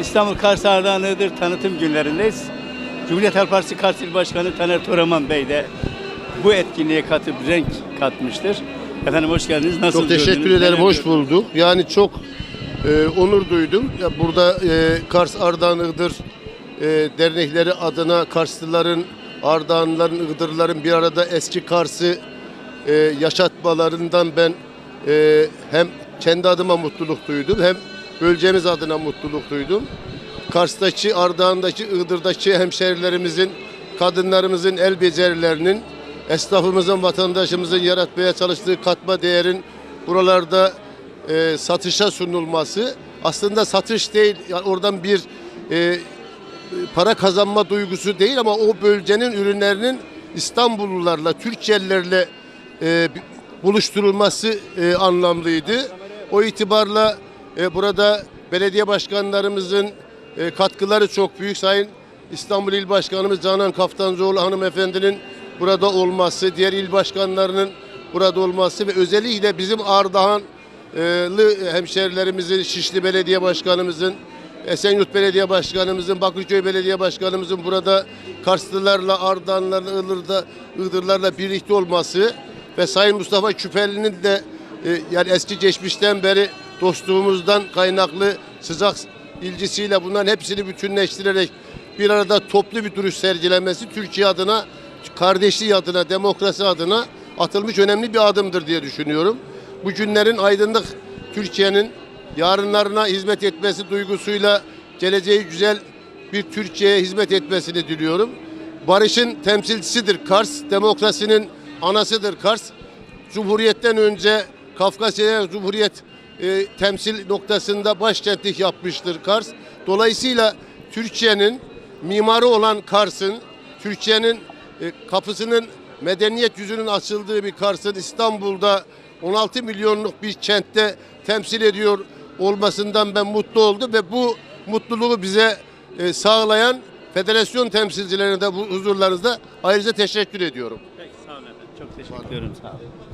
İstanbul Kars Iğdır tanıtım günlerindeyiz. Cumhuriyet Halk Partisi Kars İl Başkanı Taner Toraman Bey de bu etkinliğe katıp renk katmıştır. Efendim hoş geldiniz. Nasıl Çok teşekkür gördünüz? ederim. Hoş bulduk. Yani çok e, onur duydum. Ya burada e, Kars Ardahan Iğdır e, dernekleri adına Karslıların, Ardahanlıların, Iğdırlıların bir arada eski Kars'ı e, yaşatmalarından ben e, hem kendi adıma mutluluk duydum hem bölgemiz adına mutluluk duydum. Kars'taki, Ardahan'daki, Iğdır'daki hemşerilerimizin, kadınlarımızın el becerilerinin, esnafımızın, vatandaşımızın yaratmaya çalıştığı katma değerin buralarda e, satışa sunulması aslında satış değil, yani oradan bir e, para kazanma duygusu değil ama o bölgenin ürünlerinin İstanbullularla, Türkiye'lilerle e, buluşturulması e, anlamlıydı. O itibarla e, burada belediye başkanlarımızın e, katkıları çok büyük. Sayın İstanbul İl Başkanımız Canan Kaftancıoğlu hanımefendinin burada olması, diğer il başkanlarının burada olması ve özellikle bizim Ardahanlı hemşerilerimizin, Şişli Belediye Başkanımızın, Esenyurt Belediye Başkanımızın, Bakırköy Belediye Başkanımızın burada Karslılarla, Ardahanlarla, Iğdır'da, Iğdırlarla birlikte olması ve Sayın Mustafa Küpeli'nin de e, yani eski geçmişten beri dostluğumuzdan kaynaklı sıcak ilgisiyle bunların hepsini bütünleştirerek bir arada toplu bir duruş sergilemesi Türkiye adına, kardeşliği adına, demokrasi adına atılmış önemli bir adımdır diye düşünüyorum. Bu günlerin aydınlık Türkiye'nin yarınlarına hizmet etmesi duygusuyla geleceği güzel bir Türkiye'ye hizmet etmesini diliyorum. Barışın temsilcisidir Kars, demokrasinin anasıdır Kars. Cumhuriyetten önce Kafkasya Cumhuriyet e, temsil noktasında başkentlik yapmıştır Kars. Dolayısıyla Türkiye'nin mimarı olan Kars'ın, Türkiye'nin e, kapısının medeniyet yüzünün açıldığı bir Kars'ın İstanbul'da 16 milyonluk bir kentte temsil ediyor olmasından ben mutlu oldum ve bu mutluluğu bize e, sağlayan federasyon temsilcilerine de bu huzurlarınızda ayrıca teşekkür ediyorum. Peki, sağ olun efendim. Çok teşekkür ederim. Sağ olun.